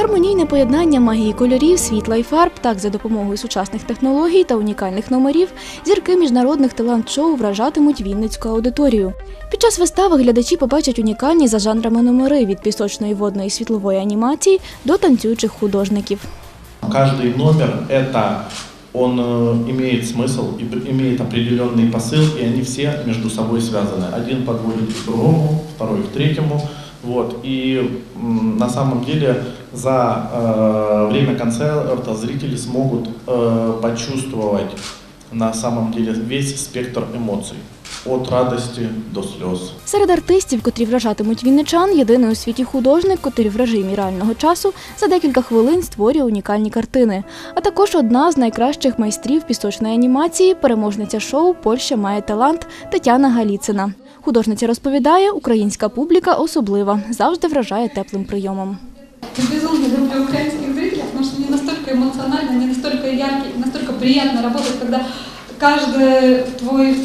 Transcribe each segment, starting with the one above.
Гармонійне поєднання магії кольорів, світла і фарб, так за допомогою сучасних технологій та унікальних номерів, зірки міжнародних талант-шоу вражатимуть вінницьку аудиторію. Під час вистави глядачі побачать унікальні за жанрами номери від пісочної водної світлової анімації до танцюючих художників. Каждый номер это он э, имеет смысл и пр- имеет определенный посыл, и они все между собой связаны. Один подводит к другому, второй к третьему. Вот. И м, на самом деле за э, время концерта зрители смогут э, почувствовать на самом деле весь спектр эмоций. От радости до слез. Серед артистів, котрі вражатимуть вінничан, єдиний у світі художник, котрий в режимі реального часу за декілька хвилин створює унікальні картини. А також одна з найкращих майстрів пісочної анімації, переможниця шоу Польща має талант Тетяна Галіцина. Художниця розповідає, українська публіка особлива, завжди вражає теплим прийомом. Безумно люблю украинских зрителей, потому что они настолько эмоциональны, они настолько яркие, настолько приятно работают, когда каждый твой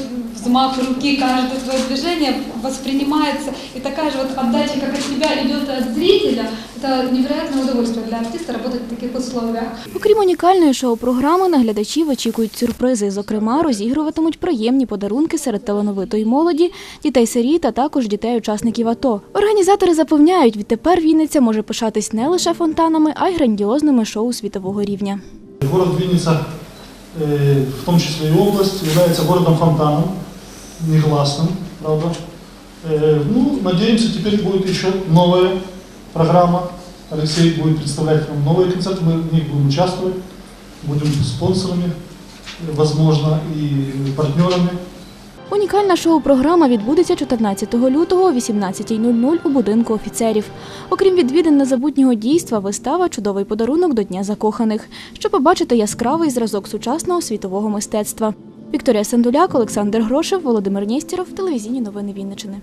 взмах руки, каждое твое движение воспринимается, и такая же вот отдача, как от тебя идет от зрителя, это невероятное удовольствие для артиста работать в таких условиях. Окрім унікальної шоу-програми, на глядачів очікують сюрпризи. Зокрема, розігруватимуть приємні подарунки серед талановитої молоді, дітей-сиріт, а також дітей-учасників АТО. Організатори запевняють, відтепер Вінниця може пишатись не лише фонтанами, а й грандіозними шоу світового рівня. Город Винница, э, в том числе и область, является городом-фонтаном, негласным, правда. Э, Ну, надеемся, теперь будет еще новая программа. Алексей будет представлять нам новые концерты, мы в них будем участвовать, будем спонсорами, э, возможно, и партнерами. Унікальна шоу-програма відбудеться 14 лютого о 18.00 у будинку офіцерів. Окрім відвідин незабутнього дійства, вистава чудовий подарунок до Дня закоханих, щоб побачити яскравий зразок сучасного світового мистецтва. Вікторія Сандуляк, Олександр Грошев, Володимир Нєстєров, телевізійні новини Вінничини.